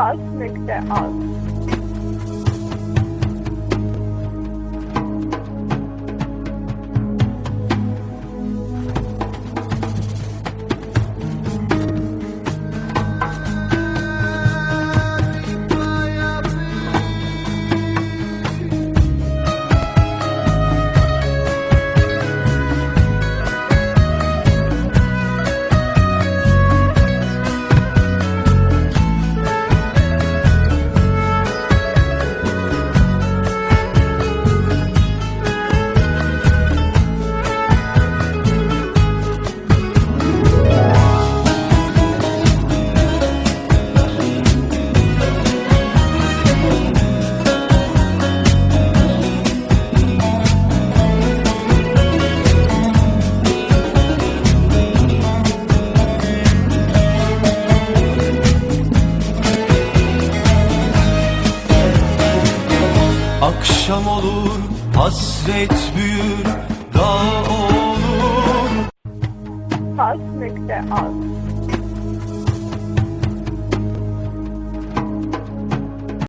fast mixture out. akşam olur hasret büyür dağ olur. Hasmekte az.